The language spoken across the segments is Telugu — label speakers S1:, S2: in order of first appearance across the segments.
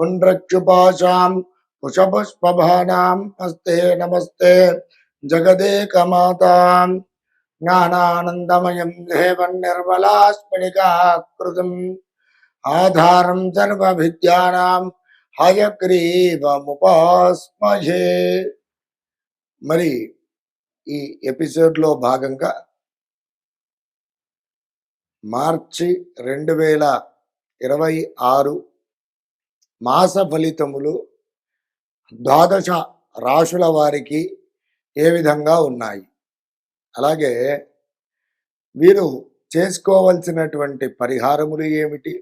S1: పుండ్రక్షుపాశాం కుశపుష్పభానాం హస్తే నమస్తే జగదేకమాతాం జ్ఞానానందమయం దేవం నిర్మలాస్మణికాకృతం ఆధారం సర్వవిద్యానాం హయగ్రీవముపాస్మహే. మరి ఈ ఎపిసోడ్లో భాగంగా మార్చి రెండు వేల ఇరవై ఆరు మాస ఫలితములు ద్వాదశ రాశుల వారికి ఏ విధంగా ఉన్నాయి? అలాగే వీరు చేసుకోవలసినటువంటి పరిహారములు ఏమిటి?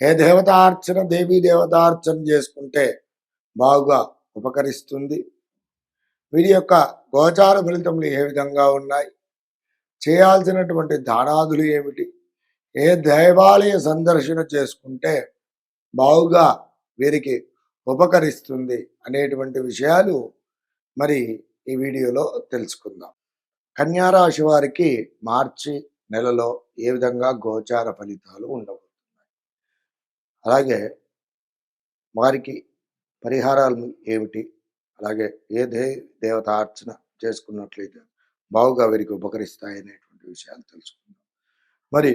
S1: ఏ దేవతార్చన దేవీ దేవతార్చన చేసుకుంటే బాగా ఉపకరిస్తుంది? వీరి యొక్క గోచార ఫలితములు ఏ విధంగా ఉన్నాయి? చేయాల్సినటువంటి దానాదులు ఏమిటి? ఏ దేవాలయ సందర్శన చేసుకుంటే బావుగా వీరికి ఉపకరిస్తుంది అనేటువంటి విషయాలు మరి ఈ వీడియోలో తెలుసుకుందాం. కన్యారాశి వారికి మార్చి నెలలో ఏ విధంగా గోచార ఫలితాలు ఉండబోతున్నాయి? అలాగే వారికి పరిహారాలు ఏమిటి? అలాగే ఏ దే దేవతార్చన చేసుకున్నట్లయితే బావుగా వీరికి ఉపకరిస్తాయి అనేటువంటి విషయాలు తెలుసుకుందాం. మరి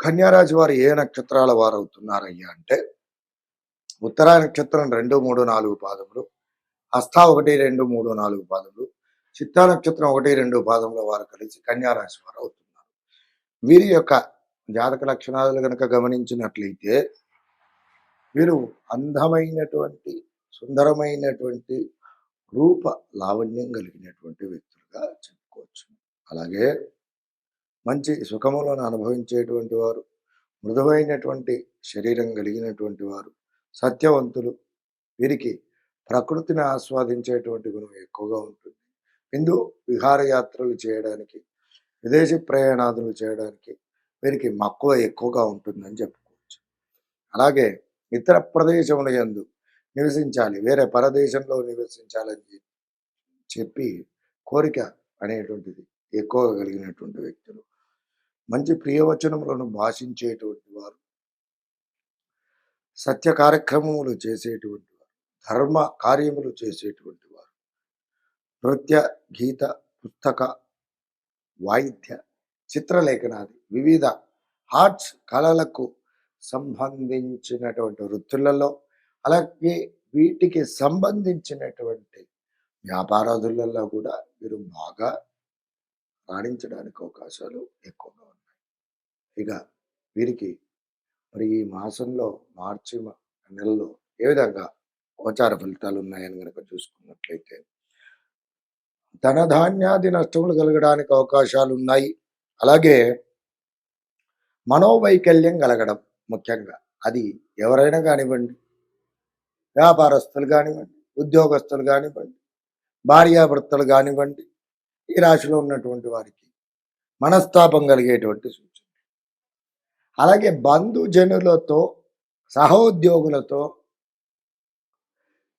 S1: కన్యారాశి వారు ఏ నక్షత్రాల వారు అవుతున్నారయ్యా అంటే ఉత్తరా నక్షత్రం రెండు మూడు నాలుగు పాదములు హస్త ఒకటి రెండు మూడు నాలుగు పాదములు చిత్తా నక్షత్రం ఒకటి రెండు పాదముల వారు కలిసి కన్యారాశి వారు అవుతున్నారు. వీరి యొక్క జాతక లక్షణాలు కనుక గమనించినట్లయితే వీరు అందమైనటువంటి సుందరమైనటువంటి రూప లావణ్యం కలిగినటువంటి వ్యక్తులుగా చెప్పుకోవచ్చు. అలాగే మంచి సుఖములను అనుభవించేటువంటి వారు మృదువైనటువంటి శరీరం కలిగినటువంటి వారు సత్యవంతులు. వీరికి ప్రకృతిని ఆస్వాదించేటువంటి గుణం ఎక్కువగా ఉంటుంది. హిందూ విహారయాత్రలు చేయడానికి విదేశీ ప్రయాణాదులు చేయడానికి వీరికి మక్కువ ఎక్కువగా ఉంటుందని చెప్పుకోవచ్చు. అలాగే ఇతర ప్రదేశముల ఎందు నివసించాలి వేరే పరదేశంలో నివసించాలని చెప్పి కోరిక అనేటువంటిది ఎక్కువగా కలిగినటువంటి వ్యక్తి. మంచి ప్రియవచనములను భాషించేటువంటి వారు. సత్య కార్యక్రమములు చేసేటువంటి వారు. ధర్మ కార్యములు చేసేటువంటి వారు. నృత్య గీత పుస్తక వాయిద్య చిత్రలేఖనాది వివిధ ఆర్ట్స్ కళలకు సంబంధించినటువంటి వృత్తులలో అలాగే వీటికి సంబంధించినటువంటి వ్యాపారాదులలో కూడా మీరు బాగా రాణించడానికి అవకాశాలు ఎక్కువగా ఉన్నాయి ఇక వీరికి మరి ఈ మాసంలో మార్చి నెలలో ఏ విధంగా గోచార ఫలితాలు ఉన్నాయని కనుక చూసుకున్నట్లయితే ధనధాన్యాది నష్టములు కలగడానికి అవకాశాలు ఉన్నాయి. అలాగే మనోవైకల్యం కలగడం ముఖ్యంగా అది ఎవరైనా కానివ్వండి వ్యాపారస్తులు కానివ్వండి ఉద్యోగస్తులు కానివ్వండి భార్యాభర్తలు కానివ్వండి ఈ రాశిలో ఉన్నటువంటి వారికి మనస్తాపం కలిగేటువంటి సూచన అలాగే బంధుజనులతో సహోద్యోగులతో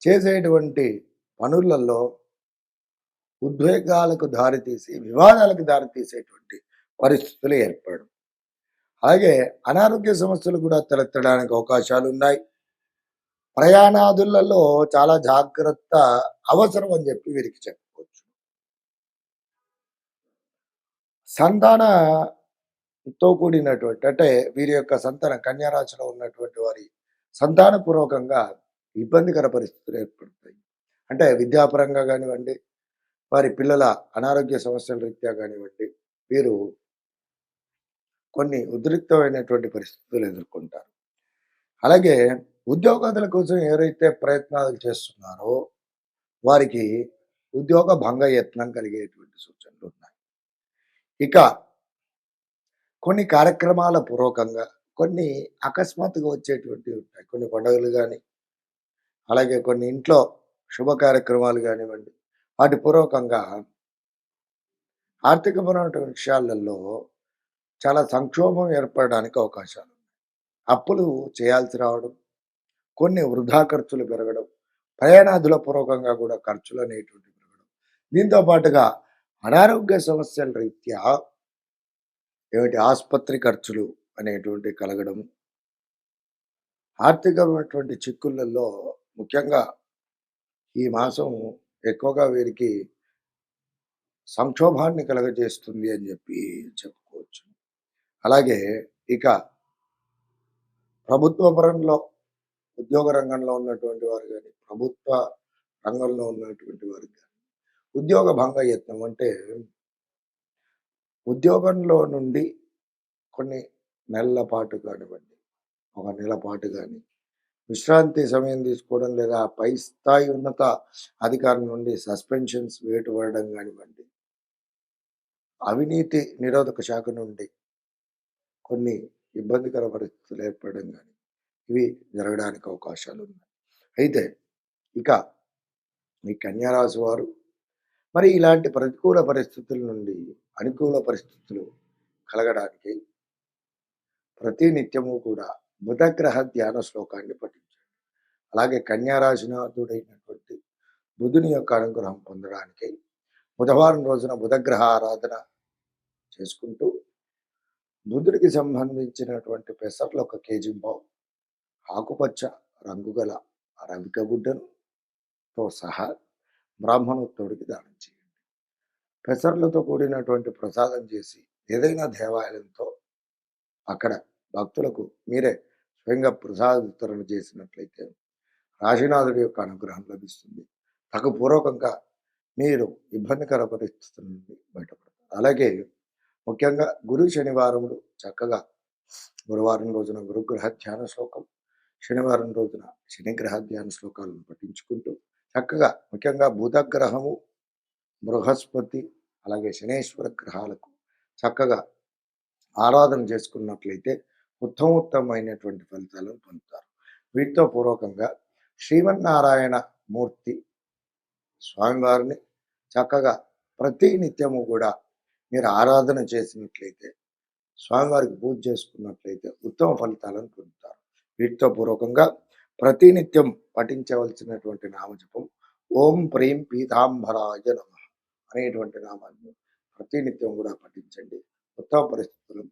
S1: చేసేటువంటి పనులలో ఉద్వేగాలకు దారితీసి వివాదాలకు దారితీసేటువంటి పరిస్థితులు ఏర్పడు. అలాగే అనారోగ్య సమస్యలు కూడా తలెత్తడానికి అవకాశాలు ఉన్నాయి. ప్రయాణాదులలో చాలా జాగ్రత్త అవసరం అని చెప్పి వీరికి చెప్పుకోవచ్చు. సంతాన తో కూడినటువంటి అంటే వీరి యొక్క సంతానం కన్యారాశిలో ఉన్నటువంటి వారి సంతానపూర్వకంగా ఇబ్బందికర పరిస్థితులు ఏర్పడతాయి. అంటే విద్యాపరంగా కానివ్వండి వారి పిల్లల అనారోగ్య సమస్యల రీత్యా కానివ్వండి వీరు కొన్ని ఉద్రిక్తమైనటువంటి పరిస్థితులు ఎదుర్కొంటారు. అలాగే ఉద్యోగాదుల కోసం ఎవరైతే ప్రయత్నాలు చేస్తున్నారో వారికి ఉద్యోగ భంగ యత్నం కలిగేటువంటి సూచనలు ఉన్నాయి. ఇక కొన్ని కార్యక్రమాల పూర్వకంగా కొన్ని అకస్మాత్తుగా వచ్చేటువంటివి ఉంటాయి. కొన్ని పండుగలు కానీ అలాగే కొన్ని ఇంట్లో శుభ కార్యక్రమాలు కానివ్వండి. వాటి పూర్వకంగా ఆర్థికపరమైనటువంటి విషయాలలో చాలా సంక్షోభం ఏర్పడడానికి అవకాశాలు అప్పులు చేయాల్సి రావడం కొన్ని వృధా ఖర్చులు పెరగడం ప్రయాణాదుల పూర్వకంగా కూడా ఖర్చులు అనేటువంటి పెరగడం. దీంతో పాటుగా అనారోగ్య సమస్యల రీత్యా ఏమిటి ఆసుపత్రి ఖర్చులు అనేటువంటి కలగడం ఆర్థికమైనటువంటి చిక్కులలో ముఖ్యంగా ఈ మాసం ఎక్కువగా వీరికి సంక్షోభాన్ని కలగజేస్తుంది అని చెప్పి చెప్పుకోవచ్చు. అలాగే ఇక ప్రభుత్వ పరంలో ఉద్యోగ రంగంలో ఉన్నటువంటి వారు కానీ ప్రభుత్వ రంగంలో ఉన్నటువంటి వారు కానీ ఉద్యోగ భంగ యత్నం అంటే ఉద్యోగంలో నుండి కొన్ని నెలల పాటు కానివ్వండి ఒక నెల పాటు కానీ విశ్రాంతి సమయం తీసుకోవడం లేదా పై స్థాయి ఉన్నత అధికారం నుండి సస్పెన్షన్స్ వేటు పడడం కానివ్వండి అవినీతి నిరోధక శాఖ నుండి కొన్ని ఇబ్బందికర పరిస్థితులు ఏర్పడడం కానీ ఇవి జరగడానికి అవకాశాలు ఉన్నాయి. అయితే ఇక ఈ కన్యారాశి వారు మరి ఇలాంటి ప్రతికూల పరిస్థితుల నుండి అనుకూల పరిస్థితులు కలగడానికి ప్రతి నిత్యము కూడా బుధగ్రహ ధ్యాన శ్లోకాన్ని పఠించండి. అలాగే కన్యారాశినాథుడైనటువంటి బుధుని యొక్క అనుగ్రహం పొందడానికి బుధవారం రోజున బుధగ్రహ ఆరాధన చేసుకుంటూ బుధుడికి సంబంధించినటువంటి పెసర్లు ఒక కేజీ బావు ఆకుపచ్చ రంగు గల రవిక గుడ్డనుతో సహా బ్రాహ్మణోత్తరుడికి దానం చేయండి. పెసర్లతో కూడినటువంటి ప్రసాదం చేసి ఏదైనా దేవాలయంతో అక్కడ భక్తులకు మీరే స్వయంగా ప్రసాద వితరణ చేసినట్లయితే రాశినాథుడి యొక్క అనుగ్రహం లభిస్తుంది. తగు పూర్వకంగా మీరు ఇబ్బందికర పరిస్థితుల నుండి బయటపడతారు. అలాగే ముఖ్యంగా గురు శనివారములు చక్కగా గురువారం రోజున గురుగ్రహ ధ్యాన శ్లోకం శనివారం రోజున శనిగ్రహ ధ్యాన శ్లోకాలను పఠించుకుంటూ చక్కగా ముఖ్యంగా బుధగ్రహము బృహస్పతి అలాగే శనేశ్వర గ్రహాలకు చక్కగా ఆరాధన చేసుకున్నట్లయితే ఉత్తమోత్తమైనటువంటి ఫలితాలను పొందుతారు. వీటితో పూర్వకంగా శ్రీమన్నారాయణ మూర్తి స్వామివారిని చక్కగా ప్రతి నిత్యము కూడా మీరు ఆరాధన చేసినట్లయితే స్వామివారికి పూజ చేసుకున్నట్లయితే ఉత్తమ ఫలితాలను పొందుతారు. వీటితో పూర్వకంగా ప్రతినిత్యం పఠించవలసినటువంటి నామజపం. ఓం ప్రేం పీతాంబరాయ నమ అనేటువంటి నామాన్ని ప్రతినిత్యం కూడా పఠించండి. ఉత్తమ పరిస్థితులు